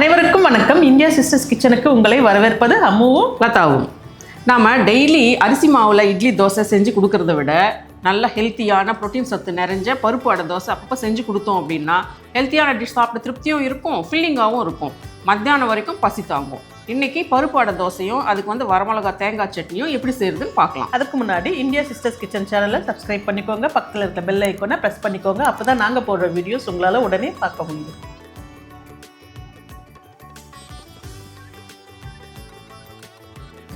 அனைவருக்கும் வணக்கம். India sisters கிச்சனுக்கு உங்களை வரவேற்பது அம்முவும் லதாவும். நாம் டெய்லி அரிசி மாவில் இட்லி தோசை செஞ்சு கொடுக்கறத விட நல்ல ஹெல்த்தியான புரோட்டீன் சத்து நிறைஞ்ச பருப்பு அடை தோசை அப்பப்போ செஞ்சு கொடுத்தோம் அப்படின்னா ஹெல்த்தியான டிஷ் சாப்பிட்ட திருப்தியும் இருக்கும் ஃபில்லிங்காகவும் இருக்கும். மத்தியானம் வரைக்கும் பசி தாங்கும். இன்றைக்கி பருப்பு அடை தோசையும் அதுக்கு வந்து வரமிளகா தேங்காய் சட்னியும் எப்படி செய்யறதுன்னு பார்க்கலாம். அதுக்கு முன்னாடி இந்தியா சிஸ்டர்ஸ் கிச்சன் சேனலை சப்ஸ்கிரைப் பண்ணிக்கோங்க. பக்கத்தில் இருக்க பெல் ஐக்கோனை ப்ரெஸ் பண்ணிக்கோங்க. அப்போ தான் நாங்கள் போடுற வீடியோஸ் உங்களால் உடனே பார்க்க முடியும்.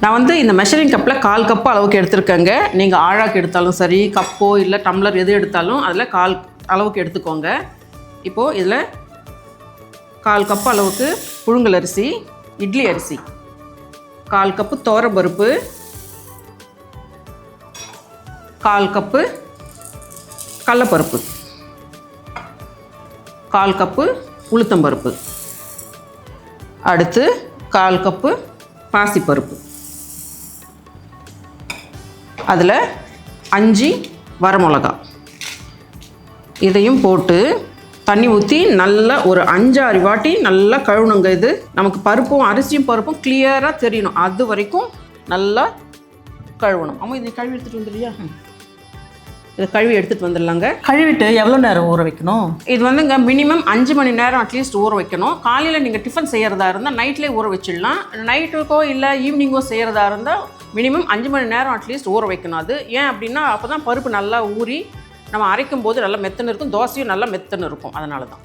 நான் வந்து இந்த மெஷரிங் கப்பில் கால் கப்பு அளவுக்கு எடுத்திருக்கேங்க. நீங்கள் ஆழாக்கு எடுத்தாலும் சரி கப்போ இல்லை டம்ளர் எது எடுத்தாலும் அதில் கால் அளவுக்கு எடுத்துக்கோங்க. இப்போது இதில் கால் கப்பு அளவுக்கு புழுங்கல் அரிசி இட்லி அரிசி கால் கப்பு தோரப்பருப்பு கால் கப்பு கடலப்பருப்பு கால் கப்பு உளுத்தம்பருப்பு. அடுத்து கால் கப்பு பாசிப்பருப்பு. அதில் அஞ்சு வரமிளகா. இதையும் போட்டு தண்ணி ஊற்றி நல்லா ஒரு அஞ்சாறு வாட்டி நல்லா கழுவுணுங்க இது. நமக்கு பருப்பும் அரிசியும் பருப்பும் கிளியராக தெரியணும். அது வரைக்கும் நல்லா கழுவணும். ஆமாம் இதை கழுவி எடுத்துகிட்டு வந்துடுறியா? இதை கழுவி எடுத்துகிட்டு வந்துடலாங்க. கழுவிட்டு எவ்வளோ நேரம் ஊற வைக்கணும்? இது வந்துங்க மினிமம் அஞ்சு மணி நேரம் அட்லீஸ்ட் ஊற வைக்கணும். காலையில் நீங்கள் டிஃபன் செய்கிறதா இருந்தால் நைட்லேயே ஊற வச்சிடலாம். நைட்டுக்கோ இல்லை ஈவினிங்கோ செய்கிறதா இருந்தால் மினிமம் அஞ்சு மணி நேரம் அட்லீஸ்ட் ஊற வைக்கணும் அது. ஏன் அப்படின்னா அப்போ தான் பருப்பு நல்லா ஊறி நம்ம அரைக்கும் போது நல்லா மெத்தன்னு இருக்கும். தோசையும் நல்லா மெத்தன்னு இருக்கும். அதனால தான்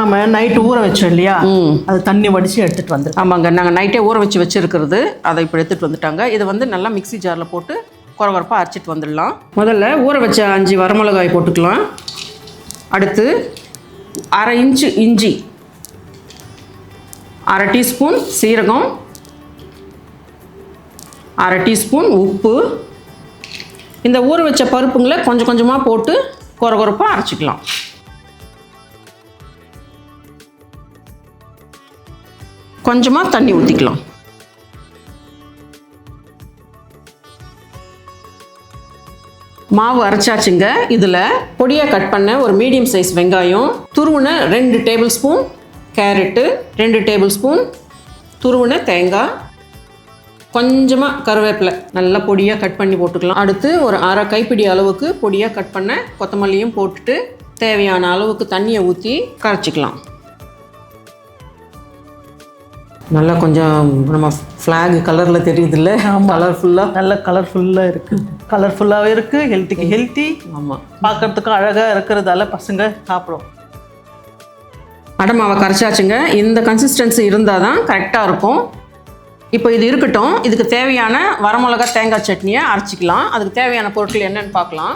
நம்ம நைட்டு ஊற வச்சோம் இல்லையா? ம். அது தண்ணி வடித்து எடுத்துகிட்டு வந்து ஆமாங்க. நாங்கள் நைட்டே ஊற வச்சு வச்சுருக்கிறது அதை இப்போ எடுத்துகிட்டு வந்துட்டாங்க. இதை வந்து நல்லா மிக்ஸி ஜாரில் போட்டு குறகுறப்பாக அரைச்சிட்டு வந்துடலாம். முதல்ல ஊற வச்ச அஞ்சு வரமிளகாய் போட்டுக்கலாம். அடுத்து அரை இன்ச்சு இஞ்சி அரை டீஸ்பூன் சீரகம் அரை டீஸ்பூன் உப்பு. இந்த ஊற வச்ச பருப்புங்களை கொஞ்சம் கொஞ்சமாக போட்டு குறகுறப்பாக அரைச்சிக்கலாம். கொஞ்சமாக தண்ணி ஊற்றிக்கலாம் மாவு அரைச்சாச்சுங்க. இதில் பொடியாக கட் பண்ண ஒரு மீடியம் சைஸ் வெங்காயம் துருவுன ரெண்டு டேபிள் ஸ்பூன் கேரட்டு ரெண்டு டேபிள் ஸ்பூன் துருவுன தேங்காய் கொஞ்சமாக கருவேப்பிலை நல்லா பொடியாக கட் பண்ணி போட்டுக்கலாம். அடுத்து ஒரு அரை கைப்பிடி அளவுக்கு பொடியாக கட் பண்ண கொத்தமல்லியும் போட்டுட்டு தேவையான அளவுக்கு தண்ணியை ஊற்றி கரைச்சிக்கலாம். நல்லா கொஞ்சம் நம்ம ஃப்ளாக் கலரில் தெரியுதுல்ல கலர்ஃபுல்லாக நல்ல கலர்ஃபுல்லாக இருக்குது கலர்ஃபுல்லாகவே இருக்குது ஹெல்த்திக்கு ஹெல்த்தி ஆமாம் பார்க்கறதுக்கும் அழகாக இருக்கிறதால பசங்க சாப்பிடும். அடமாவை கரைச்சாச்சுங்க. இந்த கன்சிஸ்டன்சி இருந்தால் தான் கரெக்டாக இருக்கும். இப்போ இது இருக்கட்டும். இதுக்கு தேவையான வரமிளகா தேங்காய் சட்னியை அரைச்சிக்கலாம். அதுக்கு தேவையான பொருட்கள் என்னென்னு பார்க்கலாம்.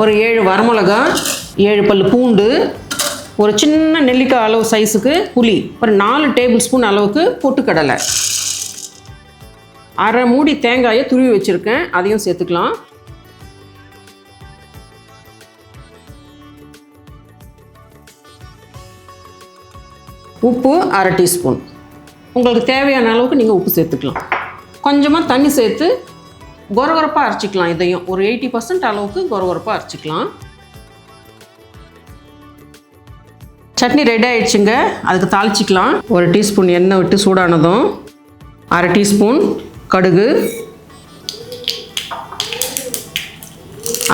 ஒரு ஏழு வரமிளகா ஏழு பல் பூண்டு ஒரு சின்ன நெல்லிக்காய் அளவு சைஸுக்கு புளி ஒரு நாலு டேபிள் ஸ்பூன் அளவுக்கு பொட்டுக்கடலை. அரை மூடி தேங்காயை துருவி வச்சுருக்கேன். அதையும் சேர்த்துக்கலாம். உப்பு அரை டீஸ்பூன் உங்களுக்கு தேவையான அளவுக்கு நீங்கள் உப்பு சேர்த்துக்கலாம். கொஞ்சமாக தண்ணி சேர்த்து கொரகொரப்பாக அரைச்சிக்கலாம் இதையும். ஒரு எயிட்டி பர்சன்ட் அளவுக்கு கொரகொரப்பாக அரைச்சிக்கலாம். சட்னி ரெடி ஆயிடுச்சுங்க. அதுக்கு தாளிச்சிக்கலாம். ஒரு டீஸ்பூன் எண்ணெய் விட்டு சூடானதும் அரை டீஸ்பூன் கடுகு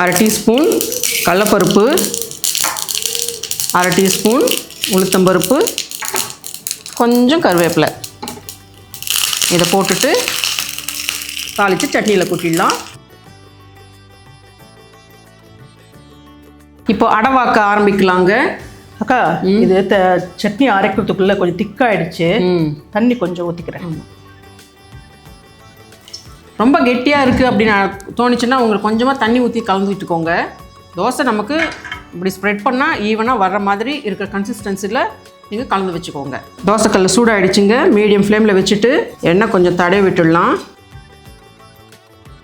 அரை டீஸ்பூன் கடலப்பருப்பு அரை டீஸ்பூன் உளுத்தம்பருப்பு கொஞ்சம் கருவேப்பிலை. இதை போட்டுட்டு தாளித்து சட்னியில் கொட்டிடலாம். இப்போ அடவாக்க ஆரம்பிக்கலாங்க. அக்கா இது த சட்னி அரைக்கிறதுக்குள்ளே கொஞ்சம் திக்காயிடுச்சு. தண்ணி கொஞ்சம் ஊற்றிக்கிறேன் ரொம்ப கெட்டியாக இருக்குது அப்படின்னு தோணுச்சுன்னா உங்களுக்கு கொஞ்சமாக தண்ணி ஊற்றி கலந்து விட்டுக்கோங்க. தோசை நமக்கு இப்படி ஸ்ப்ரெட் பண்ணால் ஈவனாக வர்ற மாதிரி இருக்கிற கன்சிஸ்டன்சியில் நீங்கள் கலந்து வச்சுக்கோங்க. தோசைக்கல்ல சூடாகிடுச்சுங்க மீடியம் ஃப்ளேமில் வச்சுட்டு எண்ணெய் கொஞ்சம் தடவி விட்டுடலாம்.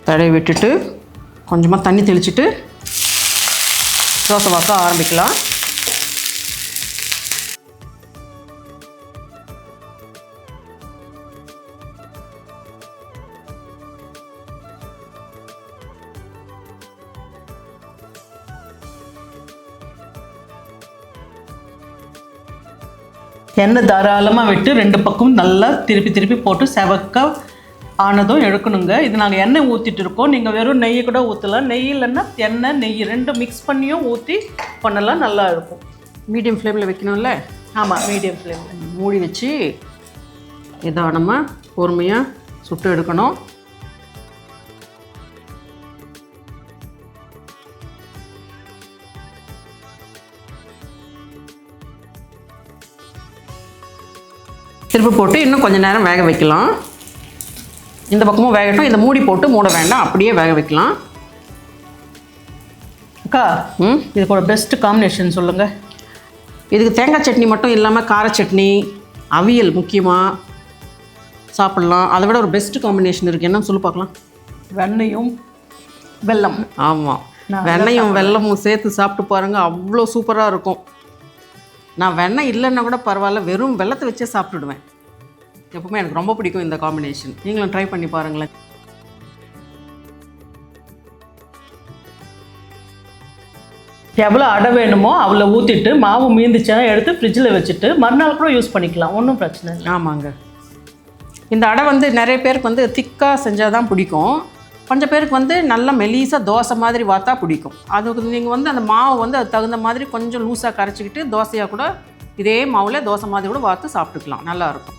தடவி விட்டுட்டு கொஞ்சமாக தண்ணி தெளிச்சுட்டு தோசை வாசம் ஆரம்பிக்கலாம். எண்ணெய் தாராளமாக விட்டு ரெண்டு பக்கமும் நல்லா திருப்பி திருப்பி போட்டு செவக்க ஆனதும் எடுக்கணுங்க. இது நாங்கள் எண்ணெய் ஊற்றிட்டு இருக்கோம். நீங்கள் வெறும் நெய் கூட ஊற்றலாம் நெய் இல்லைன்னா எண்ணெய் நெய் ரெண்டும் மிக்ஸ் பண்ணியும் ஊற்றி பண்ணலாம். நல்லா இருக்கும். மீடியம் ஃப்ளேமில் வைக்கணும்ல? ஆமாம் மீடியம் ஃப்ளேமில் மூடி வச்சு நிதானமாக பொறுமையாக சுட்டு எடுக்கணும். திருப்பி போட்டு இன்னும் கொஞ்ச நேரம் வேக வைக்கலாம். இந்த பக்கமும் வேகட்டும். இதை மூடி போட்டு மூட வேண்டாம். அப்படியே வேக வைக்கலாம். அக்கா ம்? இதுக்கு ஒரு பெஸ்ட் காம்பினேஷன் சொல்லுங்கள் இதுக்கு தேங்காய் சட்னி மட்டும் இல்லாமல் கார சட்னி அவியல் முக்கியமாக சாப்பிட்லாம். அதை விட ஒரு பெஸ்ட் காம்பினேஷன் இருக்குது என்னன்னு சொல்லி பார்க்கலாம். வெண்ணையும் வெல்லம். ஆமாம் வெண்ணையும் வெல்லமும் சேர்த்து சாப்பிட்டு பாருங்கள் அவ்வளோ சூப்பராக இருக்கும். நான் வெண்ணெய் இல்லைன்னா கூட பரவாயில்ல வெறும் வெள்ளத்தை வச்சே சாப்பிட்டுடுவேன். எப்பவுமே எனக்கு ரொம்ப பிடிக்கும் இந்த காம்பினேஷன் நீங்களும் ட்ரை பண்ணி பாருங்களேன். எவ்வளோ அடை வேணுமோ அவ்வளோ ஊற்றிட்டு மாவு மீந்துச்சுன்னா எடுத்து ஃப்ரிட்ஜில் வச்சுட்டு மறுநாள் கூட யூஸ் பண்ணிக்கலாம். ஒன்றும் பிரச்சனை இல்லை. ஆமாங்க. இந்த அடை வந்து நிறைய பேருக்கு வந்து திக்காக செஞ்சால் தான் பிடிக்கும். கொஞ்சம் பேருக்கு வந்து நல்லா மெலீஸாக தோசை மாதிரி வார்த்தா பிடிக்கும். அதுக்கு நீங்கள் வந்து அந்த மாவு வந்து அது தகுந்த மாதிரி கொஞ்சம் லூஸாக கரைச்சிக்கிட்டு தோசையாக கூட இதே மாவில் தோசை மாதிரி கூட வார்த்து சாப்பிட்டுக்கலாம். நல்லாயிருக்கும்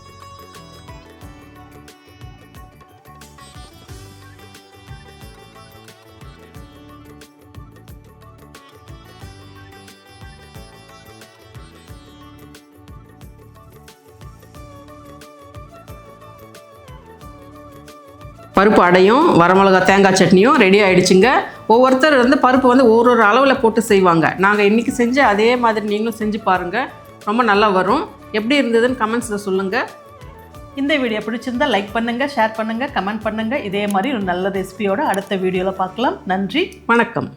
பருப்பு அடையும் வரமிளகா தேங்காய் சட்னியும் ரெடி ஆகிடுச்சுங்க ஒவ்வொருத்தர் வந்து பருப்பு வந்து ஒரு ஒரு அளவில் போட்டு செய்வாங்க. நாங்கள் இன்றைக்கி செஞ்சு அதே மாதிரி நீங்களும் செஞ்சு பாருங்கள் ரொம்ப நல்லா வரும். எப்படி இருந்ததுன்னு கமெண்ட்ஸில் சொல்லுங்கள் இந்த வீடியோ பிடிச்சிருந்தா லைக் பண்ணுங்கள் ஷேர் பண்ணுங்கள் கமெண்ட் பண்ணுங்கள் இதே மாதிரி ஒரு நல்ல ரெசிபியோட அடுத்த வீடியோவில் பார்க்கலாம். நன்றி வணக்கம்.